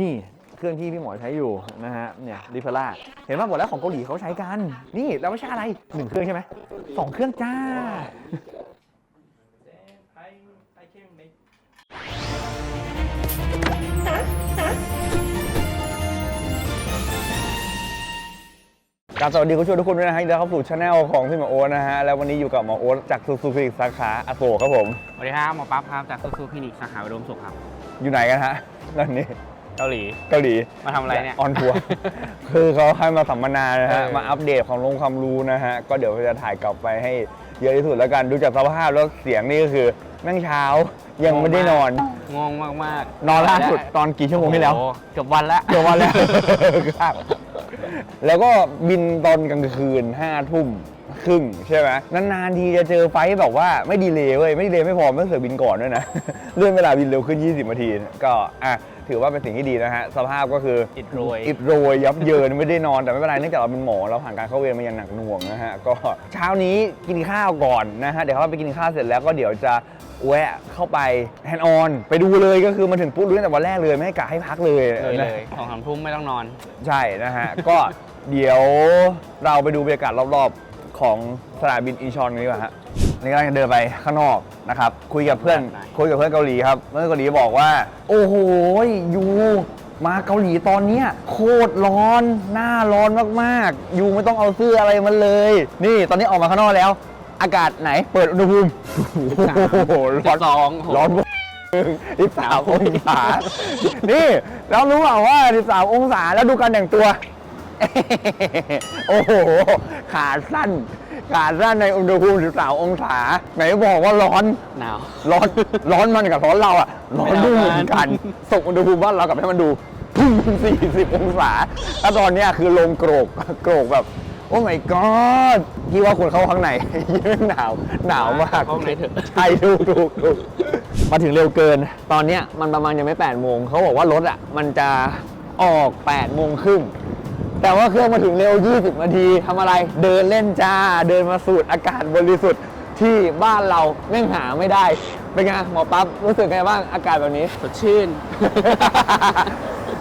นี่เครื่องที่พี่หมอใช้อยู่นะฮะเนี่ยริพล่าเห็นว่าบอกแล้วของเกาหลีเขาใช้กัน นี่แล้วไม่ใช่อะไรหนึ่งเครื่องใช่ไหมสองเครื่องจ้า กราบสวัสดีคุณผู้ชมทุกคนด้วยนะฮะยินดีต้อนรับเข้าสู่ช anel ของพี่หมอโอ๊ตนะฮะ แล้ววันนี้อยู่กับหมอโอ๊ตจากซูซูคลินิกสาขาอโศกครับผม สวัสดีครับหมอปั๊บครับจากซูซูคลินิกสาขาอุดมสุขครับ อยู่ไหนกันฮะตอนนี้เกาหลี เกาหลีมาทำอะไรเนี่ย ออนทัวร์ คือเขาให้มาสัมมนานะฮะ เออ มาอัปเดตความรู้ความรู้นะฮะ ก็เดี๋ยวจะถ่ายกลับไปให้เยอะที่สุดแล้วกัน ดูจากสภาพแล้วเสียงนี่ก็คือแม่งเช้า ยังไม่ได้นอน งงมากมากๆนอนล่าสุดตอนกี่ชั่วโมงที่แล้วโอ้โหเกือบวันละเดี๋ยววันแล้ว ครับ แล้วก็บินตอนกลางคืนห้าทุ่ม ครึ่งใช่ไหมนานๆทีจะเจอไฟล์แบบว่าไม่ดีเลยเว้ยไม่ดีเลยไม่พอไม่เคยบินก่อนด้วยนะ เลื่อนเวลาบินเร็วขึ้น 20นาที ก็อะถือว่าเป็นสิ่งที่ดีนะฮะ สภาพก็คืออิดโรยอิดโรยยับเยินไม่ได้นอนแต่ไม่เป็นไรเนื่องจากเราเป็นหมอเราผ่านการเข้าเวรมาอย่างหนักหน่วงนะฮะ ก็เช้านี้กินข้าวก่อนนะฮะ เดี๋ยวเขาไปกินข้าวเสร็จแล้วก็เดี๋ยวจะแวะเข้าไปแฮนด์ออนไปดูเลยก็คือมาถึงปุ๊บรู้ตั้งแต่วันแรกเลย ไม่ให้กะให้พักเลยเลยนะเลยสองสามทุ่มไม่ต้องนอน ใช่นะฮะ ก็เดี๋ยวเราไปดูบรรยากาศรอบๆ ของสนามบินอินชอนกันดีกว่าฮะนี่กำลังจะเดินไปข้างนอกนะครับ คุยกับเพื่อนได้คุยกับเพื่อนเกาหลีครับ เพื่อนเกาหลีบอกว่า โอ้โหยูมาเกาหลีตอนเนี้ยโคตรร้อน หน้าร้อนมากๆ ยูไม่ต้องเอาเสื้ออะไรมาเลย นี่ตอนนี้ออกมาข้างนอกแล้ว อากาศไหนเปิดอุณหภูมิโอ้โหร้อนสองร้อนที่สามองศา นี่ แล้วรู้เปล่าว่า13องศาแล้วดูการแต่งตัว โอ้โห ขาสั้น ขาสั้นในอุณหภูมิ13องศา ไหนบอกว่าร้อน หนาว ร้อน ร้อนมันกับร้อนเราอะร้อนไม่ด้วเท่ายเหมือนกักันนส่งอุณหภูมิบ้านเรากลับให้มันดูพุ่ง40 องศาแล้วตอนเนี้ยคือลงโกรก โกรกแบบ โอ้ my god พี่ว่าควรเข้าข้างในยิ่งหนาว หนาวมากเข้าข้างในเถอะ ใช่ถูกถูกถูกมาถึงเร็วเกิน ตอนเนี้ยมันประมาณยังไม่8โมง เขาบอกว่ารถอะ มันจะออก8โมงครึ่ง แต่ว่าเครื่องมาถึงเร็ว 20 นาทีทำอะไรเดินเล่นจ้า เดินมาสูดอากาศบริสุทธิ์ที่บ้านเราแม่งหาไม่ได้ เป็นไงหมอปั๊บรู้สึกไงบ้างอากาศแบบนี้ สดชื่น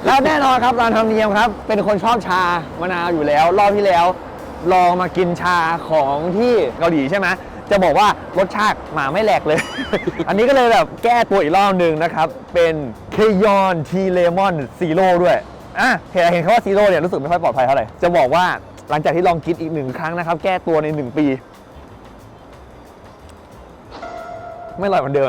แล้วแน่นอนครับตามธรรมเนียมครับ เป็นคนชอบชามะนาวอยู่แล้ว รอบที่แล้ว ลองมากินชาของที่เกาหลีใช่ไหมจะบอกว่ารสชาติหมาไม่แหลกเลย อันนี้ก็เลยแบบแก้ตัวอีกรอบหนึ่งนะครับ เป็นเคยอนทีเลมอนซีโร่ด้วย อะเห็นเห็นเขาว่าซีโร่เนี่ยรู้สึกไม่ค่อยปลอดภัยเท่าไหร่ จะบอกว่าหลังจากที่ลองคิดอีกหนึ่งครั้งนะครับ แก้ตัวในหนึ่งปี ไม่ลอยเหมือนเดิม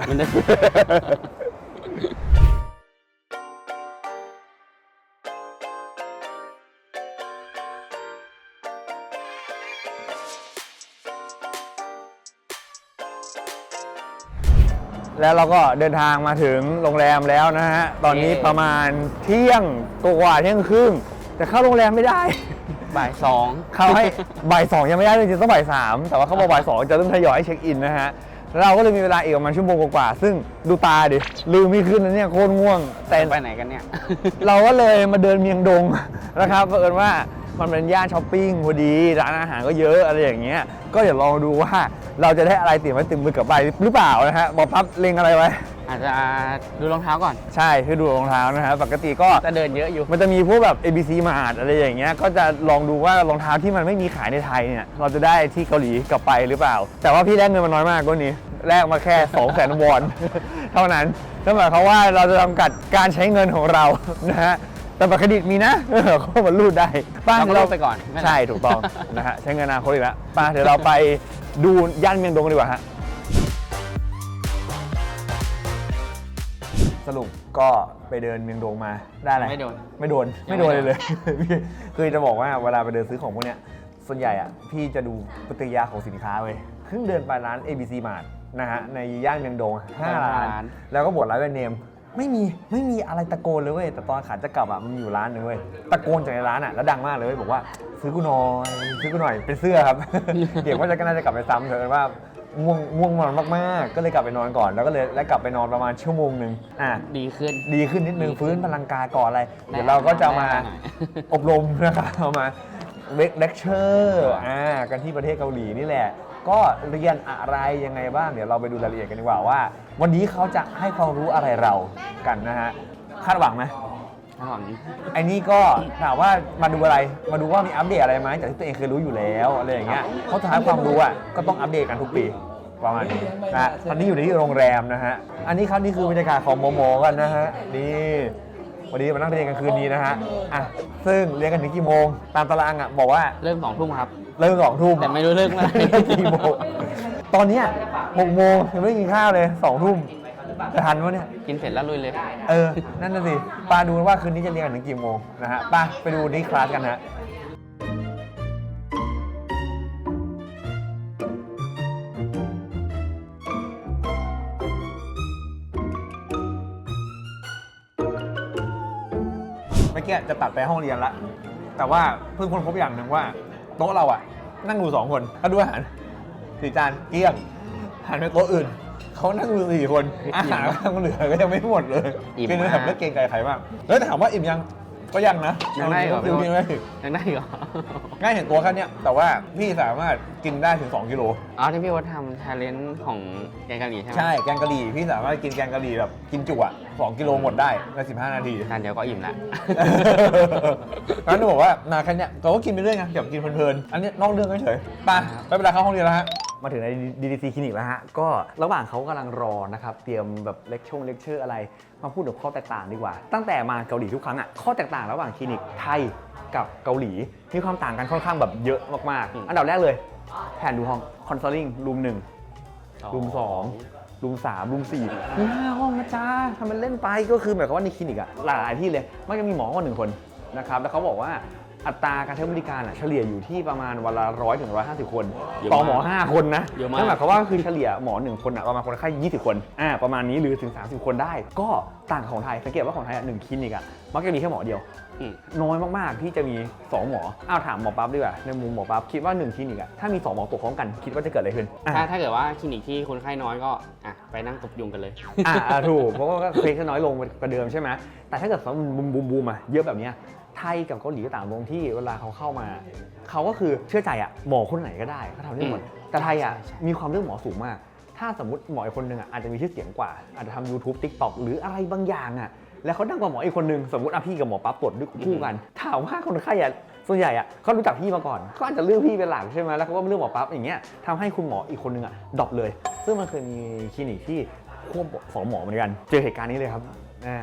แล้วเราก็เดินทางมาถึงโรงแรมแล้วนะฮะ ตอนนี้เย้ประมาณเที่ยงกว่าๆเที่ยงครึ่งแต่เข้าโรงแรมไม่ได้ บ่ายสองเขาให้บ่ายสองยังไม่ได้จริงๆต้องบ่ายสามแต่ว่าเขาบอกบ่ายสองจะเริ่มทยอยให้เช็คอินนะฮะเราก็เลยมีเวลาอีกประมาณชั่วโมงกว่าๆซึ่งดูตาดิลืมไม่ขึ้นนะเนี่ยโคตรง่วงแต่ไปไหนกันเนี่ย เราก็เลยมาเดินเมียงดงนะครับเผอิญว่า มันเป็นย่านช้อปปิ้งพอดีร้านอาหารก็เยอะอะไรอย่างเงี้ยก็เดี๋ยวลองดูว่าเราจะได้อะไรติดไม้ติดมือกลับไปหรือเปล่านะฮะบอกพับเล็งอะไรไว้ อาจจะดูรองเท้าก่อน ใช่คือดูรองเท้านะฮะปกติก็จะเดินเยอะอยู่ มันจะมีพวกแบบ ABC มาอาดอะไรอย่างเงี้ยก็จะลองดูว่ารองเท้าที่มันไม่มีขายในไทยเนี่ยเราจะได้ที่เกาหลีกลับไปหรือเปล่า แต่ว่าพี่แลกเงินมาน้อยมากก็นี้แลกมาแค่2 0 0 0 0 0วอนเท่านั้นนั่นหมายความว่าเราจะจำกัดการใช้เงินของเรานะฮะ แต่บัตรเครดิตมีนะเขามารูดได้ป้าเราก็ดี๋ยวรูดไปก่อนไม่เป็นไร ใช่ถูกต้องนะฮะใช้เงินอนาคตอีกแล้วป้าเดี๋ยวเราไปดูย่านเมียงดงกันดีกว่าฮะ สรุปก็ไปเดินเมียงดงมาได้อะไรไม่โดนไม่โดนยัไม่งโดไม่นโดนเลยคือจะบอกว่าเวลาไปเดินซื้อของพวกเนี้ยส่วนใหญ่อะพี่จะดูปฏิกิริยาของสินค้าเว้ยเพิ่งเดินไปร้าน ABC Mart นะฮะในย่านเมียงดงห้าร้าน แล้วก็บทร้านแบรนด์เนม ไม่มีไม่มีอะไรตะโกนเลยเว้ยแต่ตอนขาจะกลับอะมันมีอยู่ร้านหนึงเว้ยตะโกนจากในร้านอะแล้วดังมากเลยเว้ยบอกว่าซื้อกูหน่อยซื้อกูหน่อยเป็นเสื้อครับ เดี๋ยวว่าจะก็น่าจะกลับไปซ้ำเถอะว่าง่วงง่วงนอนมากๆ ก็เลยกลับไปนอนก่อนแล้วก็เลยและกลับไปนอนประมาณชั่วโมงหนึ่งอะดีขึ้นดีขึ้นนิดนึงดีขึ้นฟื้นพลังกายก่อนอะไรได้เดี๋ยวเราก็จะมาได้หน่อยอบรมนะครับเอามา เลคเชอร์อ่ากันที่ประเทศเกาหลีนี่แหละ ก็เรียนอะไรยังไงบ้างเดี๋ยวเราไปดูรายละเอียดกันดีกว่าว่า วันนี้เขาจะให้ความรู้อะไรเรากันนะฮะคาดหวังไหมคถอนไอ้นี่ก็ถามว่ามาดูอะไรมาดูว่ามีอัปเดตอะไรไหมจากที่ตัวเองเคยรู้อยู่แล้วอะไรอย่างเงี้ยเพราะสุดท้ายความรู้อะก็ต้องอัปเดตกันทุกปีประมาณนี้นะตอนนี้อยู่ที่โรงแรมนะฮะอันนี้ครับนี่คือบรรยากาศของโมโมกันนะฮะนี่ วันนี้มานั่งเรียนกันคืนนี้นะฮะอะซึ่งเรียนกันถึงกี่โมง ตามตารางอะบอกว่าเริ่มสองทุ่มครับ เริ่มสองทุ่มแต่ไม่รู้เลิกเมื่อไหร่กี่โมงตอนเนี้ยหกโมงยังไม่ได้กินข้าวเลยสองทุ่มจะทันวะเนี่ย กินเสร็จแล้วลุยเลย เออ นั่นน่ะสิปาดูว่าคืนนี้จะเรียนกันถึงกี่โมงนะฮะปาไปดูนี่คลาสกันฮะ มื่อกี้จะตัดไปห้องเรียนละ แต่ว่าเพิ่งค้นพบอย่างหนึ่งว่าโต๊ะเราอะนั่งอยู่สองคนถ้าดูอาหารสี่จานเกลี้ยงหันไปโต๊ะอื่นเขานั่งอยู่สี่คนอาหารก็ยังเหลือก็ยังไม่หมดเลยอิ่มกินมากแบบไม่เกรงใจใครมากแล้วถามว่าอิ่มยัง ก็ยังนะยังได้เหรอคือยังไม่ถึงยังได้เหรอ ง่ายเห็นตัวแค่เนี้ยแต่ว่าพี่สามารถกินได้ถึง 2 กิโล อ๋อที่พี่วัดทำชาเลนจ์ของแกงกะหรี่ใช่ไหมใช่แกงกะหรี่พี่สามารถกินแกงกะหรี่แบบกินจุอะสองกิโลหมดได้ใน15 นาที ทานเดียวก็อิ่มละ งั้นจะบอกว่านาแค่เนี้ยเราก็กินไปเรื่อยไงอยากกินเพลินๆอันนี้นอกเรื่องเฉยๆไปไปเวลาเข้าห้องเรียนแล้วฮะ มาถึงใน DDC คลินิกแล้วฮะ ก็ระหว่างเขากำลังรอนะครับ เตรียมแบบเลคชั่นเลคเชอร์อะไร มาพูดถึงข้อแตกต่างดีกว่า ตั้งแต่มาเกาหลีทุกครั้งอะ ข้อแตกต่างระหว่างคลินิกไทยกับเกาหลี มีความต่างกันค่อนข้างแบบเยอะมากอืมๆอันดับแรกเลย แผนดูห้องคอนซัลทิงรูมหนึ่งรูมสองรูมสามรูมสี่มีห้าห้องนะจ๊ะทำเป็นเล่นไปก็คือหมายความว่าในคลินิกอะหลายที่เลย มันจะมีหมอคนหนึ่งคนนะครับ แล้วเขาบอกว่า อัตราการใช้บริการอะเฉลี่ยอยู่ที่ประมาณวันละร้อยถึงร้อยห้าสิบคนเยอะต่อมากหมอ5คนนะเยอะมาก นั่นหมายความว่าคือเฉลี่ยหมอหนึ่งคนอะประมาณคนไข้ยี่สิบคนอ่าประมาณนี้หรือถึง30คนได้ ก็ต่างกับของไทยสังเกตว่าของไทยอะหนึ่งคลินิกอะมักจะมีแค่หมอเดียว อืม น้อยมาก ๆ ที่จะมี 2 หมอ อ้าวถามหมอปั๊บดีกว่า ในมุมหมอปั๊บคิดว่า 1 คลินิกอะถ้ามี 2 หมอตกพร้อมกัน คิดว่าจะเกิดอะไรขึ้น อะถ้าถ้าเกิดว่าคลินิกที่คนไข้น้อยก็อะไปนั่งตบยุงกันเลย อะอะถูก เพราะว่าก็เคสจะน้อยลงกว่าเดิมใช่ไหมแต่ถ้าเกิดสมมติบูมบูมบูมอะเยอะแบบเนี้ย ไทยกับเกาหลีก็ต่างตรงที่เวลาเขาเข้ามา เขาก็คือเชื่อใจอะหมอคนไหนก็ได้เขาทำได้หมดอืมแต่ไทยอะใช่ใช่มีความเรื่องหมอสูงมาก ถ้าสมมติหมออีกคนนึงอะอาจจะมีชื่อเสียงกว่า อาจจะทำ YouTube TikTok หรืออะไรบางอย่างอะแล้วเขาดังกว่าหมออีกคนนึงสมมติอะพี่กับหมอปั๊บตรวจด้วยคู่กัน ถามว่าคนไข้อะส่วนใหญ่อะเขารู้จักพี่มาก่อนเขาอาจจะเลือกพี่เป็นหลักใช่ไหมแล้วเขาก็เลือกหมอปั๊บอย่างเงี้ยทำให้คุณหมออีกคนนึงอะดรอปเลย ซึ่งมันเคยมีคลินิกที่ควบสองหมอเหมือนกัน เจอเหตุการณ์นี้เลยครับอ่า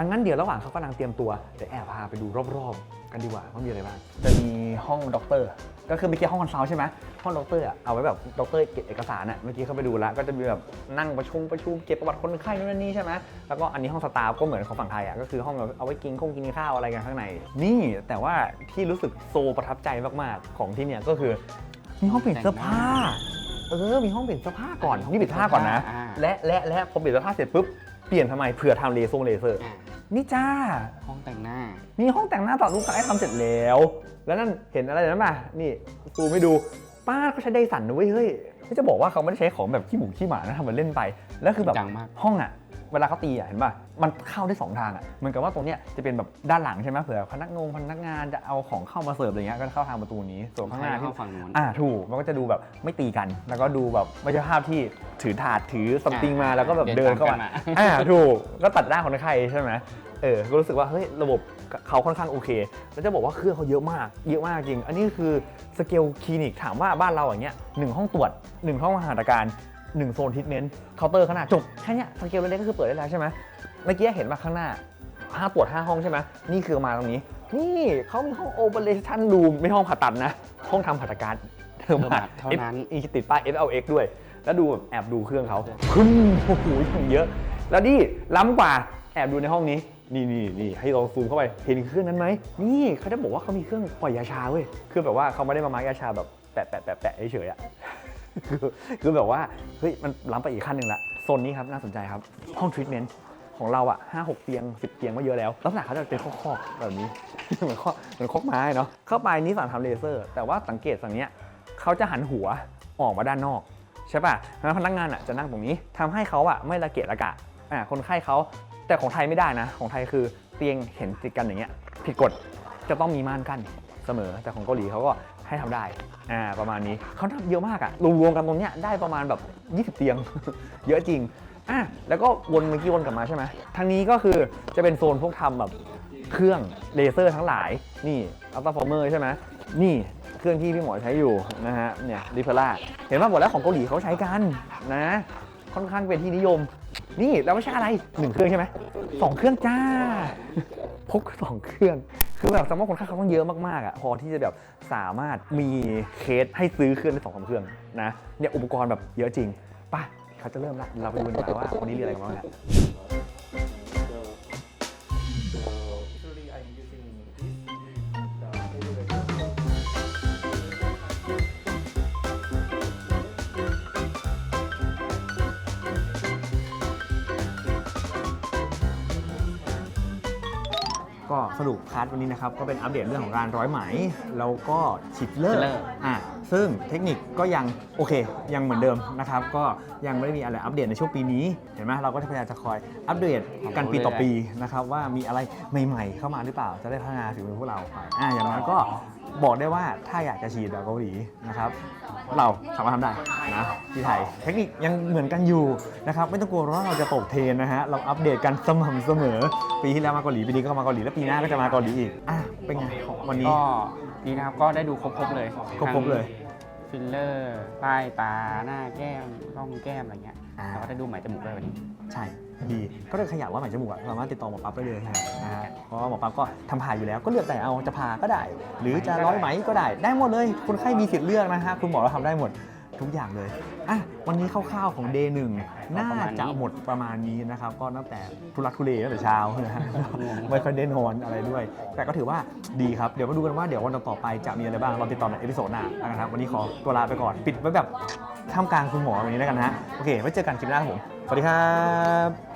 อังั้นเดี๋ยวระหว่างเขากำลังเตรียมตัวเดี๋ยวแอบพาไปดูรอบๆ กันดีกว่าว่ามีอะไรบ้าง จะมีห้องด็อกเตอร์ ก็คือเมื่อกี้ห้องคอนซัลท์ใช่ไหมห้องด็อกเตอร์อะเอาไว้แบบด็อกเตอร์เก็บเอกสารอะเมื่อกี้เขาไปดูแล้วก็จะมีแบบนั่งประชุมประชุมเก็บประวัติคนไข้นู่นนนนี่ใช่ไหมแล้วก็อันนี้ห้องสตาฟก็เหมือนของฝั่งไทยอะก็คือห้องแบบเอาไว้กินคงกินข้าวอะไรกันข้างใน นี่แต่ว่าที่รู้สึกโซประทับใจมากๆ ของที่เนี่ยก็คือมีห้องเปลี่ยนเสื้อผ้า เออ มีห้องเปลี่ยนเสื้อผ้าก่อน นี่เปลี่ยนเสื้อผ้าก่อนนะอ่าและและและพอเปลี่ยนเสื้อผ้าเสร็จปุ๊บ เปลี่ยนทำไมเผื่อทำเลเซอร์เลเซอร์อะนี่จ้า ห้องแต่งหน้า มีห้องแต่งหน้าต่อลูกค้าให้ทำเสร็จแล้ว แล้วนั่นเห็นอะไรนั้นป่ะนี่ซูมไม่ดูป้าเขาใช้ไดสันนะเว้ยเฮ้ยไม่จะบอกว่าเขาไม่ได้ใช้ของแบบขี้หมูขี้หมานะทำมันเล่นไป แล้วคือแบบจังมาก ห้องอะ เวลาเขาตีอะเห็นป่ะ มันเข้าได้สองทางอะเหมือนกับว่าตรงเนี้ยจะเป็นแบบด้านหลังใช่ไหมเผื่อพนักงงพนักงานจะเอาของเข้ามาเสิร์ฟอะไรเงี้ยก็เข้าทางประตูนี้ ส่วนข้างหน้าที่เข้าฝั่งนู้นอ่าถูกมันก็จะดูแบบไม่ตีกัน แล้วก็ดูแบบไม่ใช่ภาพที่ถือถาดถือซัมติงมาแล้วก็แบบเดิเดินนเข้ามาตามกันมาอ่าถูกก็ตัดหน้าคนไข้ใช่ไหมเออ ก็รู้สึกว่าเฮ้ยระบบเขาค่อนข้างโอเค แล้วจะบอกว่าเครื่องเขาเยอะมาก เยอะมากจริง อันนี้คือสเกลคลินิกถามว่าบ้านเราอย่างเงี้ยหนึ่งห้องตรวจหนึ่งห้องหัตถการ หนึ่งโซนทรีทเมนต์เคาน์เตอร์ขนาดจบแค่เนี้ยสเกลเล็กๆก็คือเปิดได้แล้วใช่ไหมเมื่อกี้เห็นมาข้างหน้าห้าตรวจห้าห้องใช่ไหมนี่คือมาตรงนี้ นี่เขามีห้อง operation room ไม่ห้องผ่าตัดนะ ห้องทำผ่าตัดการเธอมาเท่านั้นอีติดป้าย FLX ด้วย แล้วดูแบบแอบดูเครื่องเขาพึ่มโอ้โหอย่างเยอะ แล้วนี่ล้ำกว่าแอบดูในห้องนี้ นี่นี่นี่ให้ลองซูมเข้าไปเห็นเครื่องนั้นไหมนี่เขาจะบอกว่าเขามีเครื่องปล่อยยาชาเว้ยคือแบบว่าเขาไม่ได้มามาร์กยาชาแบบแปะแปะแปะแปะเฉยๆอะ คือคือแบบว่าเฮ้ยมันล้ำไปอีกขั้นหนึ่งละโซนนี้ครับน่าสนใจครับ ห้องทรีทเมนต์ของเราอะห้าหกเตียงสิบเตียงก็เยอะแล้วลักษณะเขาจะเป็นคอกๆแบบนี้ เหมือนคอกเหมือนคอกไม้เนาะเข้าไปนี่ฝั่งทำเลเซอร์ แต่ว่าสังเกตฝั่งเนี้ยเขาจะหันหัวออกมาด้านนอกใช่ป่ะแล้วพนักงานอะจะนั่งตรงนี้ทำให้เขาอะไม่ระเกะระกะอ่าคนไข้เขาแต่ของไทยไม่ได้นะ ของไทยคือเตียงเห็นติดกันอย่างเงี้ยผิดกฎจะต้องมีม่านกั้นเสมอ แต่ของเกาหลีเขาก็ ให้ทำได้อ่าประมาณนี้เขาทำเยอะมากอะรวมๆกันตรงเนี้ยได้ประมาณแบบ 20 เตียง เยอะจริงอะแล้วก็วนเมื่อกี้วนกลับมาใช่ไหมทางนี้ก็คือจะเป็นโซนพวกทำแบบเครื่องเลเซอร์ทั้งหลาย นี่อัลตราฟอร์เมอร์ใช่ไหมนี่เครื่องที่พี่หมอใช้อยู่นะฮะเนี่ยดิเพล่าเห็นว่าหมดแล้วของเกาหลีเขาใช้กันนะ ค่อนข้างเป็นที่นิยม นี่แล้วไม่ใช่อะไรหนึ่งเครื่องใช่ไหมสองเครื่องจ้า พกสองเครื่อง คือแบบสมมติคนไข้เขาต้องเยอะมากๆอะพอที่จะแบบสามารถมีเคสให้ซื้อเครื่องได้สองสามเครื่องนะเนี่ยอุปกรณ์แบบเยอะจริงไป่ะเขาจะเริ่มละเราไปดูกันดีกว่าว่าวันนี้เรียนอะไรกันบ้างเนี่ย สรุปคลาสวันนี้นะครับก็เป็นอัปเดตเรื่องของการร้อยไหมแล้วก็ฉีดเลอร์ filler อะซึ่งเทคนิคก็ยังโอเค ยังเหมือนเดิมนะครับก็ยังไม่ได้มีอะไรอัปเดตในช่วงปีนี้เห็นไหมเราก็พยายามจะคอยอัปเดตกันปีต่อปีนะครับว่ามีอะไรใหม่ๆ เข้ามาหรือเปล่าจะได้พัฒนาฝีมือพวกเราไปอะอย่างน้อยก็ บอกได้ว่าถ้าอยากจะฉีดแบบเกาหลีนะครับเราสามารถทำได้นะที่ไทย เทคนิคยังเหมือนกันอยู่นะครับไม่ต้องกลัวว่าเราจะตกเทรนนะฮะเราอัปเดตกันสม่ำเสมอ ปีที่แล้วมาเกาหลีปีนี้ก็มาเกาหลีแล้วปีหน้าก็จะมาเกาหลีอีกอะเป็นไงของวันนี้ก็นี่นะครับก็ได้ดูครบๆเลยครบๆเลยฟิลเลอร์ป้ายตาหน้าแก้มร่องแก้มอะไรเงี้ยอ่าแล้วก็ได้ดูไหมจมูกด้วยวันนี้ ใช่ ดี ก็เลยขยับว่าหมายจมูกอะสามารถติดต่อหมอปั๊บได้เลยนะฮะเพราะว่าหมอปั๊บก็ทำผ่าอยู่แล้วก็เลือกแต่เอาจะผ่าก็ได้ หรือจะร้อยไหมก็ได้ได้หมดเลยคนไข้มีสิทธิ์เลือกนะฮะคุณหมอเราทำได้หมดทุกอย่างเลยอะวันนี้คร่าวๆของ day หนึ่งน่าจะหมดประมาณนี้นะครับ ก็ตั้งแต่ทุลักทุเลตั้งแต่เช้านะฮะไม่ค่อยได้นอนอะไรด้วย แต่ก็ถือว่าดีครับ เดี๋ยวมาดูกันว่าเดี๋ยววันต่อๆไปจะมีอะไรบ้างเราติดต่อในเอพิโซดหน้าแล้วกันครับ วันนี้ขอตัวลาไปก่อน ปิดไว้แบบท่ามกลางคุณหมอแบบนี้แล้วกันนะฮะโอเค ไว้เจอกันคลิปหน้าครับผม สวัสดีครับ